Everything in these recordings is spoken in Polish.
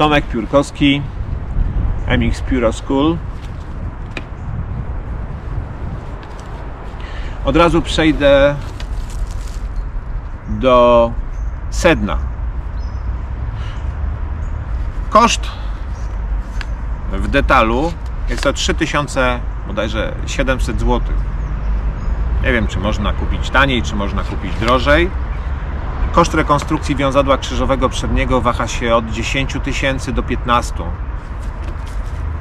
Tomek Piórkowski, MX Puro School. Od razu przejdę do sedna. Koszt w detalu jest to 3000 bodajże 700 zł. Nie wiem, czy można kupić taniej, czy można kupić drożej. Koszt rekonstrukcji wiązadła krzyżowego przedniego waha się od 10 tysięcy do 15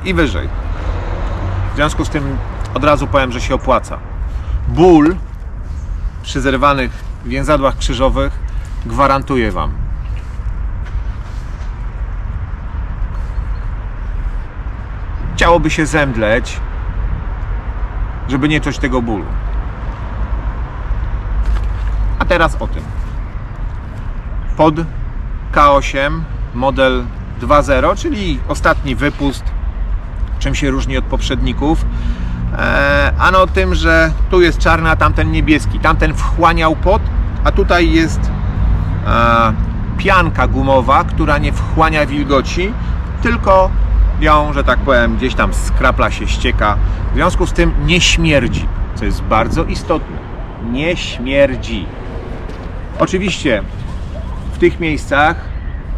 i wyżej. W związku z tym od razu powiem, że się opłaca. Ból przy zerwanych więzadłach krzyżowych gwarantuję Wam. Chciałoby się zemdleć, żeby nie czuć tego bólu. A teraz o tym. Pod K8 model 2.0, czyli ostatni wypust, czym się różni od poprzedników. Eee, ano tym, że tu jest czarny, a tamten niebieski. Tamten wchłaniał pot, a tutaj jest e, pianka gumowa, która nie wchłania wilgoci, tylko ją, że tak powiem, gdzieś tam skrapla się, ścieka. W związku z tym nie śmierdzi, co jest bardzo istotne. Nie śmierdzi. Oczywiście tych miejscach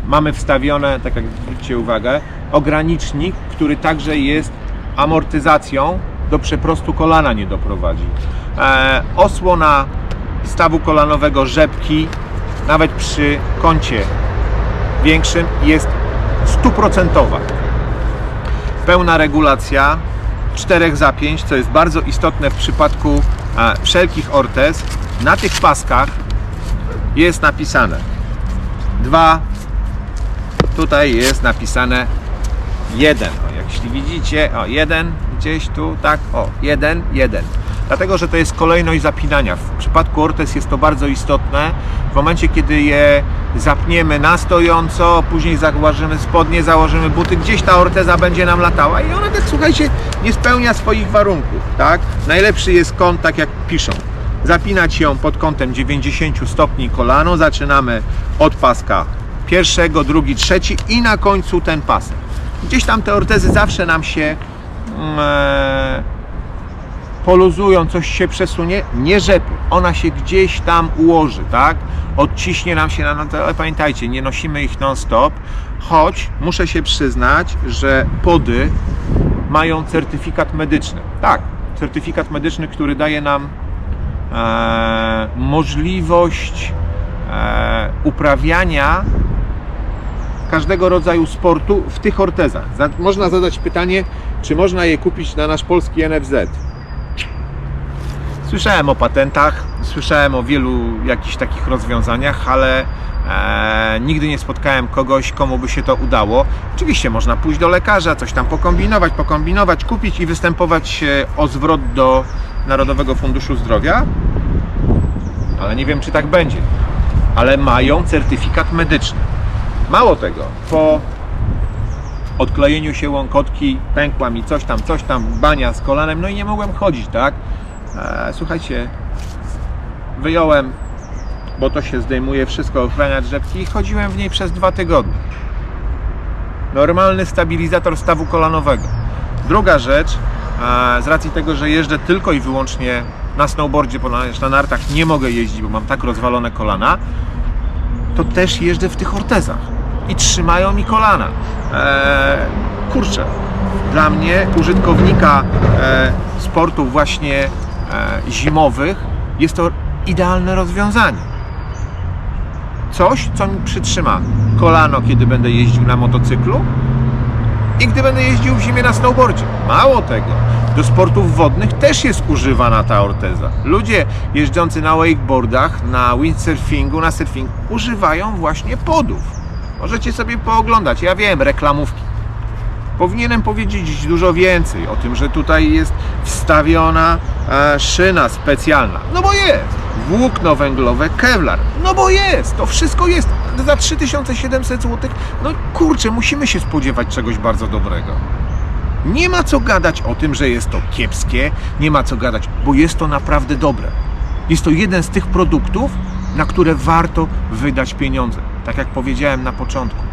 mamy wstawione, tak jak zwróćcie uwagę, ogranicznik, który także jest amortyzacją do przeprostu kolana nie doprowadzi. E, osłona stawu kolanowego rzepki, nawet przy kącie większym, jest stuprocentowa. Pełna regulacja czterech zapięć, co jest bardzo istotne w przypadku e, wszelkich ortez. Na tych paskach jest napisane 2 tutaj jest napisane 1 o, jeśli widzicie, o 1 gdzieś tu, tak, o 1, 1 dlatego, że to jest kolejność zapinania. W przypadku ortez jest to bardzo istotne. W momencie, kiedy je zapniemy na stojąco, później założymy spodnie, założymy buty, gdzieś ta orteza będzie nam latała i ona tak, słuchajcie, nie spełnia swoich warunków, tak, najlepszy jest kąt, tak jak piszą zapinać ją pod kątem 90 stopni kolano. Zaczynamy od paska pierwszego, drugi, trzeci i na końcu ten pasek. Gdzieś tam te ortezy zawsze nam się mm, e, poluzują, coś się przesunie, nie rzepy. Ona się gdzieś tam ułoży, tak? Odciśnie nam się na ale pamiętajcie, nie nosimy ich non stop, choć muszę się przyznać, że pody mają certyfikat medyczny. Tak, certyfikat medyczny, który daje nam możliwość e, uprawiania każdego rodzaju sportu w tych ortezach. Za, można zadać pytanie, czy można je kupić na nasz polski NFZ. Słyszałem o patentach, słyszałem o wielu jakichś takich rozwiązaniach, ale e, nigdy nie spotkałem kogoś, komu by się to udało. Oczywiście można pójść do lekarza, coś tam pokombinować, pokombinować, kupić i występować e, o zwrot do Narodowego Funduszu Zdrowia, ale nie wiem, czy tak będzie. Ale mają certyfikat medyczny. Mało tego, po odklejeniu się łąkotki pękła mi coś tam, coś tam, bania z kolanem, no i nie mogłem chodzić, tak? E, słuchajcie, wyjąłem, bo to się zdejmuje wszystko, ochraniać rzepki i chodziłem w niej przez dwa tygodnie. Normalny stabilizator stawu kolanowego. Druga rzecz, z racji tego, że jeżdżę tylko i wyłącznie na snowboardzie, ponieważ na nartach nie mogę jeździć, bo mam tak rozwalone kolana, to też jeżdżę w tych ortezach i trzymają mi kolana. Eee, kurczę, dla mnie, użytkownika e, sportów właśnie e, zimowych, jest to idealne rozwiązanie. Coś, co mi przytrzyma kolano, kiedy będę jeździł na motocyklu i gdy będę jeździł w zimie na snowboardzie. Mało tego, do sportów wodnych też jest używana ta orteza. Ludzie jeżdżący na wakeboardach, na windsurfingu, na surfingu używają właśnie podów. Możecie sobie pooglądać. Ja wiem, reklamówki. Powinienem powiedzieć dużo więcej o tym, że tutaj jest wstawiona e, szyna specjalna. No bo jest. Włókno węglowe Kevlar. No bo jest. To wszystko jest. Za 3700 zł. No kurczę, musimy się spodziewać czegoś bardzo dobrego. Nie ma co gadać o tym, że jest to kiepskie, nie ma co gadać, bo jest to naprawdę dobre. Jest to jeden z tych produktów, na które warto wydać pieniądze. Tak jak powiedziałem na początku.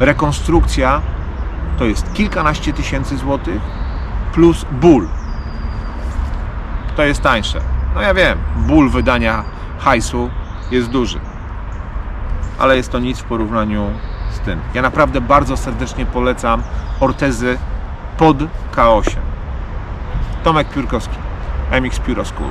rekonstrukcja to jest kilkanaście tysięcy złotych plus ból. To jest tańsze. No ja wiem, ból wydania hajsu jest duży. Ale jest to nic w porównaniu z tym. Ja naprawdę bardzo serdecznie polecam ortezy pod K8. Tomek Piórkowski, MX Pióro School.